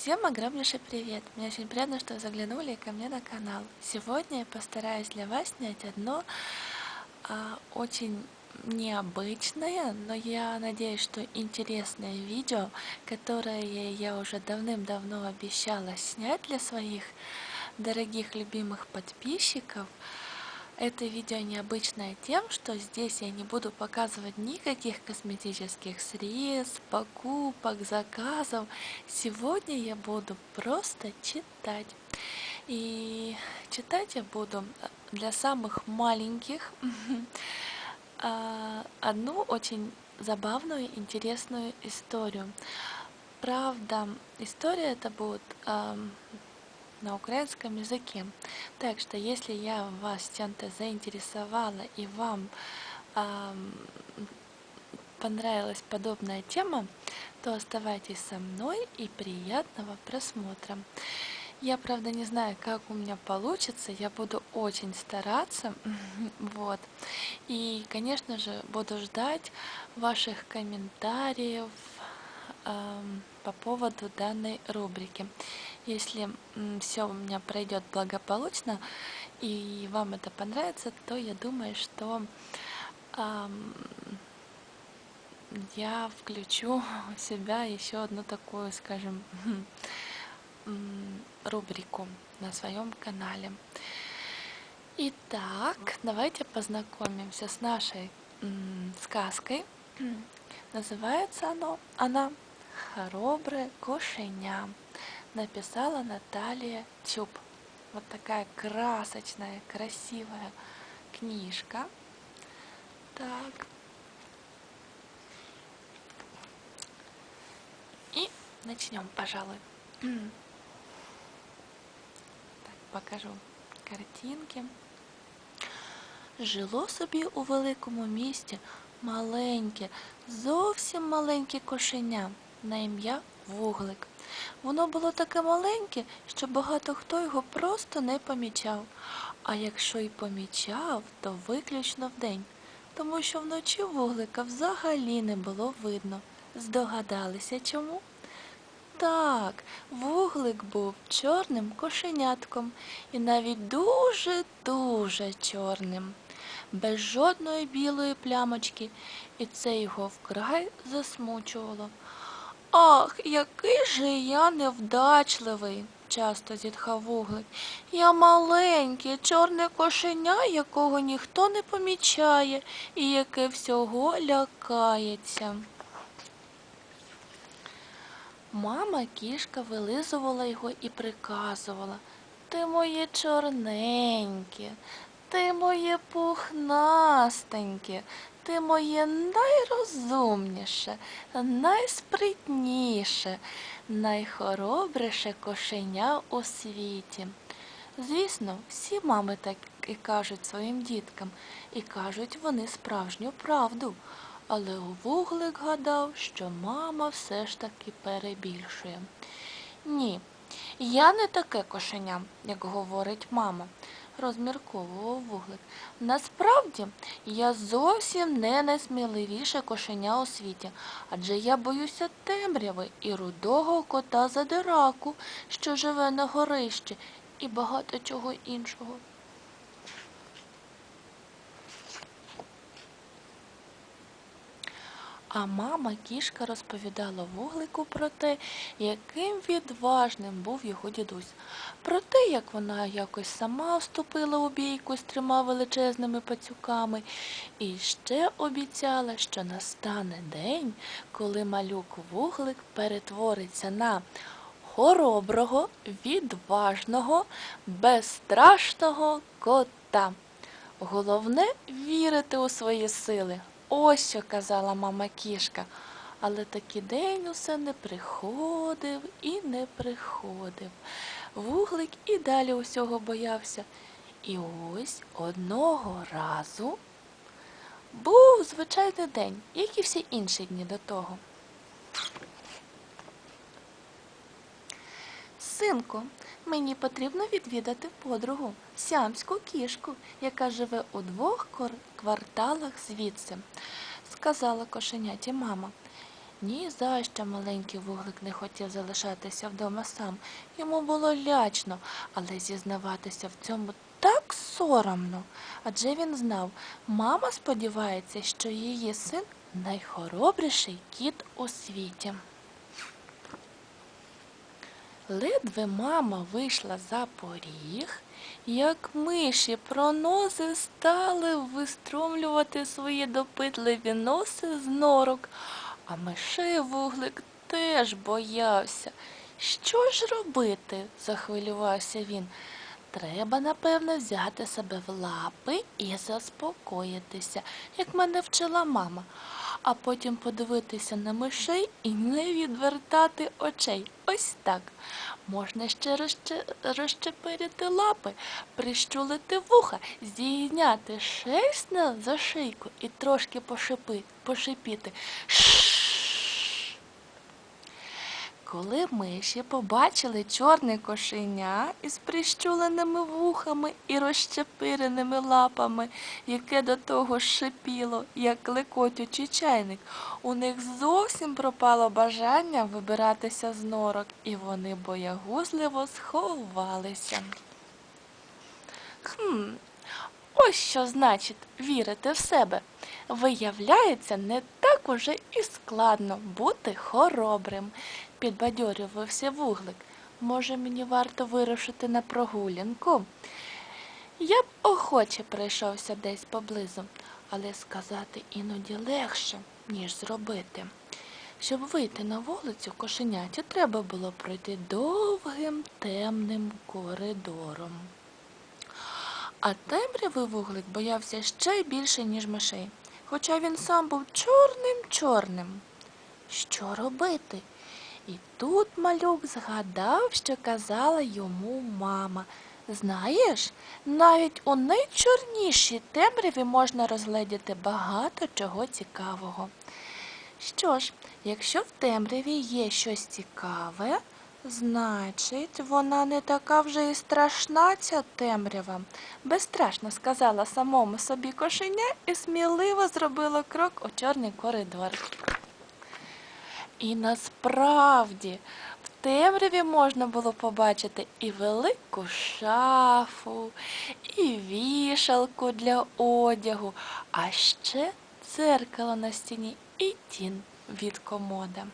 Всем огромнейший привет! Мне очень приятно, что вы заглянули ко мне на канал. Сегодня я постараюсь для вас снять одно а, очень необычное, но я надеюсь, что интересное видео, которое я уже давным-давно обещала снять для своих дорогих любимых подписчиков. Это видео необычное тем, что здесь я не буду показывать никаких косметических средств, покупок, заказов. Сегодня я буду просто читать. И читать я буду для самых маленьких а, одну очень забавную, интересную историю. Правда, история это будет на украинском языке. Так что, если я вас чем-то заинтересовала и вам э, понравилась подобная тема, то оставайтесь со мной и приятного просмотра. Я, правда, не знаю, как у меня получится, я буду очень стараться, вот. И, конечно же, буду ждать ваших комментариев, по поводу данной рубрики. Если все у меня пройдет благополучно и вам это понравится, то я думаю, что я включу в себя еще одну такую, скажем, рубрику на своем канале. Итак, давайте познакомимся с нашей сказкой. Называется оно, она Хоробре кошеня Написала Наталья Тюб. Вот такая красочная, красивая книжка. Так. И начнем, пожалуй. Так, покажу картинки. Жило собі у великому місті маленьке, зовсім маленьке кошеня на ім'я Вуглик. Воно було таке маленьке, що багато хто його просто не помічав. А якщо й помічав, то виключно вдень, тому що вночі вуглика взагалі не було видно. Здогадалися чому? Так, вуглик був чорним кошенятком і навіть дуже-дуже чорним, без жодної білої плямочки, і це його вкрай засмучувало. Ах, який же я невдачливий, часто зітхав вуглик. Я маленьке, чорне кошеня, якого ніхто не помічає і яке всього лякається. Мама кішка вилизувала його і приказувала Ти моє чорненьке, ти моє пухнастеньке, ти моє найрозумніше, найспритніше, найхоробріше кошеня у світі. Звісно, всі мами так і кажуть своїм діткам, і кажуть вони справжню правду. Але вуглик гадав, що мама все ж таки перебільшує. Ні, я не таке кошеня, як говорить мама розмірковував вуглик. Насправді я зовсім не найсміливіше кошеня у світі, адже я боюся темряви і рудого кота задираку, що живе на горищі, і багато чого іншого. А мама кішка розповідала вуглику про те, яким відважним був його дідусь, про те, як вона якось сама вступила у бійку з трьома величезними пацюками, і ще обіцяла, що настане день, коли малюк вуглик перетвориться на хороброго, відважного, безстрашного кота. Головне вірити у свої сили. Ось що казала мама кішка. Але такий день усе не приходив і не приходив. Вуглик і далі усього боявся. І ось одного разу був звичайний день, як і всі інші дні до того. Синку, мені потрібно відвідати подругу, сямську кішку, яка живе у двох кварталах звідси, сказала кошеняті мама. Ні за що маленький вуглик не хотів залишатися вдома сам. Йому було лячно, але зізнаватися в цьому так соромно. Адже він знав, мама сподівається, що її син найхоробріший кіт у світі. Ледве мама вийшла за поріг, як миші пронози стали вистромлювати свої допитливі носи з норок, а мишей вуглик теж боявся. Що ж робити? захвилювався він. Треба, напевно, взяти себе в лапи і заспокоїтися, як мене вчила мама, а потім подивитися на мишей і не відвертати очей. Ось так. Можна ще розчепирити лапи, прищулити вуха, зійняти шерсть за шийку і трошки пошипи... пошипіти. Коли миші побачили чорне кошеня із прищуленими вухами і розщепиреними лапами, яке до того шипіло, як клекотючий чайник, у них зовсім пропало бажання вибиратися з норок, і вони боягузливо сховалися. Хм, ось що значить вірити в себе. Виявляється, не так уже і складно бути хоробрим, підбадьорювався вуглик. Може, мені варто вирушити на прогулянку? Я б охоче прийшовся десь поблизу, але сказати іноді легше, ніж зробити. Щоб вийти на вулицю кошеняті, треба було пройти довгим темним коридором. А темряви вуглик боявся ще більше, ніж мишей, хоча він сам був чорним-чорним. Що робити? І тут малюк згадав, що казала йому мама. Знаєш, навіть у найчорнішій темряві можна розгледіти багато чого цікавого. Що ж, якщо в темряві є щось цікаве, значить, вона не така вже і страшна, ця темрява. Безстрашно сказала самому собі кошеня і сміливо зробила крок у чорний коридор. І насправді в темряві можна було побачити і велику шафу, і вішалку для одягу, а ще дзеркало на стіні і тін від комода.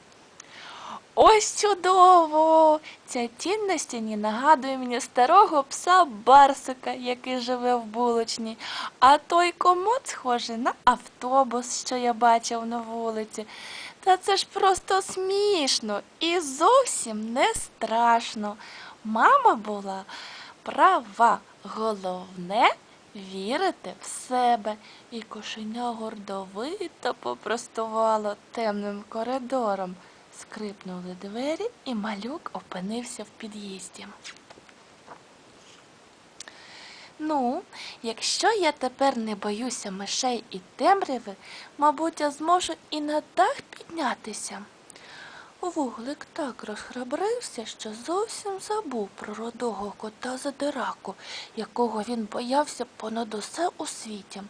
Ось чудово! Ця тінь на стіні нагадує мені старого пса Барсика, який живе в булочні, а той комод схожий на автобус, що я бачив на вулиці. Та це ж просто смішно і зовсім не страшно. Мама була права. Головне вірити в себе. І кошеня гордовито попростувало темним коридором. Скрипнули двері, і малюк опинився в під'їзді. Ну, якщо я тепер не боюся мишей і темряви, мабуть, я зможу і на дах піднятися. Вуглик так розхрабрився, що зовсім забув про родого кота задираку, якого він боявся понад усе у світі.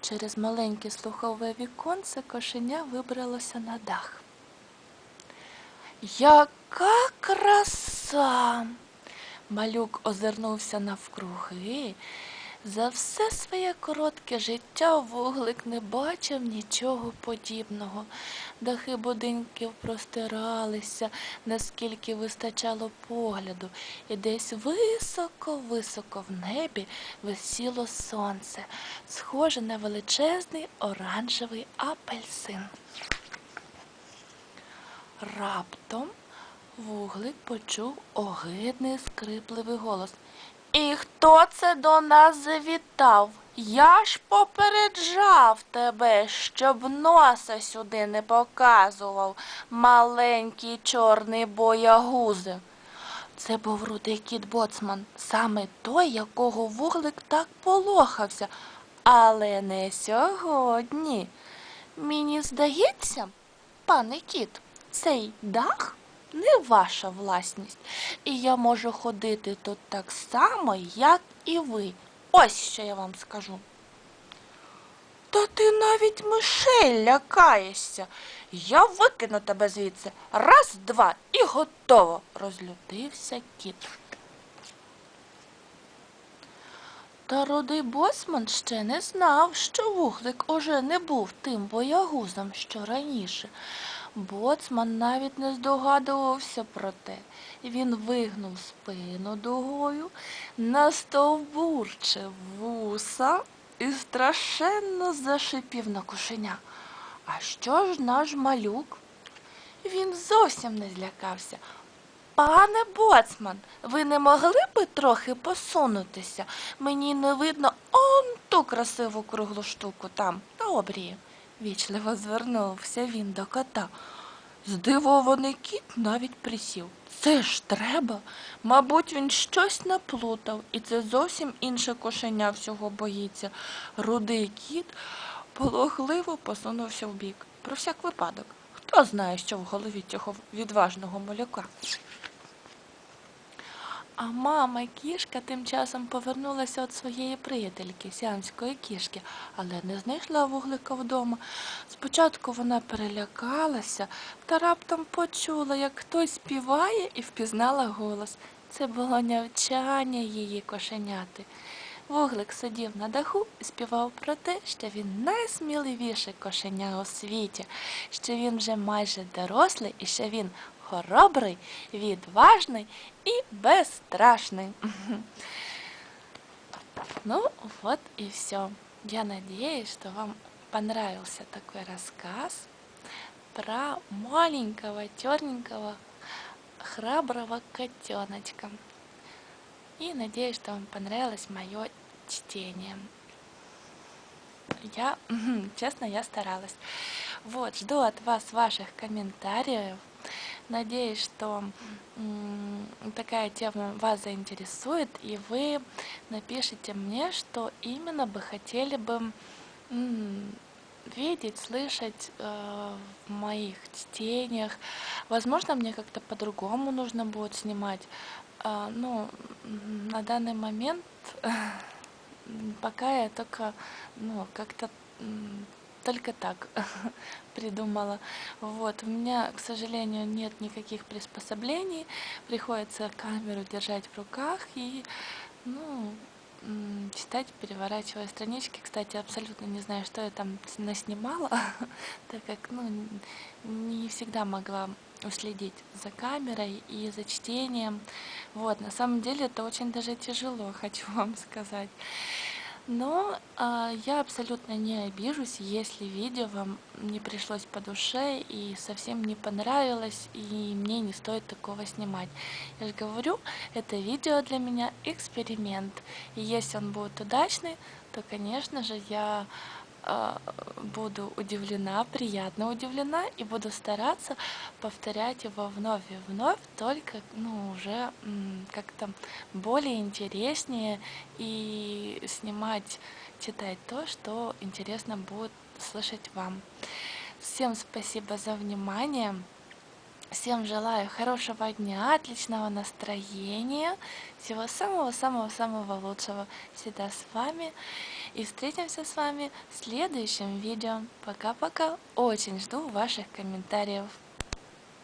Через маленьке слухове віконце кошеня вибралося на дах. Яка краса! Малюк озирнувся навкруги. За все своє коротке життя вуглик не бачив нічого подібного. Дахи будинків простиралися, наскільки вистачало погляду, і десь високо-високо в небі висіло сонце, схоже на величезний оранжевий апельсин. Раптом вуглик почув огидний скрипливий голос. І хто це до нас завітав? Я ж попереджав тебе, щоб носа сюди не показував, маленький чорний боягузи. Це був рудий кіт боцман, саме той, якого вуглик так полохався, але не сьогодні. Мені здається, пане кіт, цей дах не ваша власність, і я можу ходити тут так само, як і ви. Ось що я вам скажу. Та ти навіть мишей лякаєшся. Я викину тебе звідси. Раз, два і готово. Розлютився кіт. Та рудий боцман ще не знав, що вуглик уже не був тим боягузом, що раніше. Боцман навіть не здогадувався про те. Він вигнув спину дугою, настовбурчив вуса і страшенно зашипів на кошеня. А що ж наш малюк? Він зовсім не злякався. Пане боцман, ви не могли би трохи посунутися? Мені не видно он ту красиву круглу штуку там, на обрії. Вічливо звернувся він до кота. Здивований кіт навіть присів. Це ж треба. Мабуть, він щось наплутав, і це зовсім інше кошеня всього боїться. Рудий кіт полохливо посунувся вбік. Про всяк випадок. Хто знає, що в голові цього відважного малюка. А мама кішка тим часом повернулася від своєї приятельки, сіамської кішки, але не знайшла вуглика вдома. Спочатку вона перелякалася та раптом почула, як хтось співає і впізнала голос. Це було нявчання її кошеняти. Вуглик сидів на даху і співав про те, що він найсміливіше кошеня у світі, що він вже майже дорослий і що він хоробрий, відважний і безстрашний. Ну, вот и все. Я надеюсь, что вам понравился такой рассказ про маленького, черненького, храброго котеночка. И надеюсь, что вам понравилось мое чтение. Я, честно, я старалась. Вот, жду от вас ваших комментариев. Надеюсь, что такая тема вас заинтересует, и вы напишите мне, что именно бы хотели бы видеть, слышать э, в моих чтениях. Возможно, мне как-то по-другому нужно будет снимать. А, ну, на данный момент пока я только, ну, как-то только так придумала. Вот, у меня, к сожалению, нет никаких приспособлений. Приходится камеру держать в руках и, ну, читать, переворачивая странички. Кстати, абсолютно не знаю, что я там наснимала, так как, ну, не всегда могла уследить за камерой и за чтением. Вот, на самом деле это очень даже тяжело, хочу вам сказать. Но а, я абсолютно не обижусь, если видео вам не пришлось по душе и совсем не понравилось, и мне не стоит такого снимать. Я же говорю, это видео для меня эксперимент. И если он будет удачный, то, конечно же, я буду удивлена, приятно удивлена, и буду стараться повторять его вновь и вновь, только, ну, уже как-то более интереснее и снимать, читать то, что интересно будет слышать вам. Всем спасибо за внимание. Всем желаю хорошего дня, отличного настроения, всего самого-самого-самого лучшего всегда с вами. И встретимся с вами в следующем видео. Пока-пока. Очень жду ваших комментариев.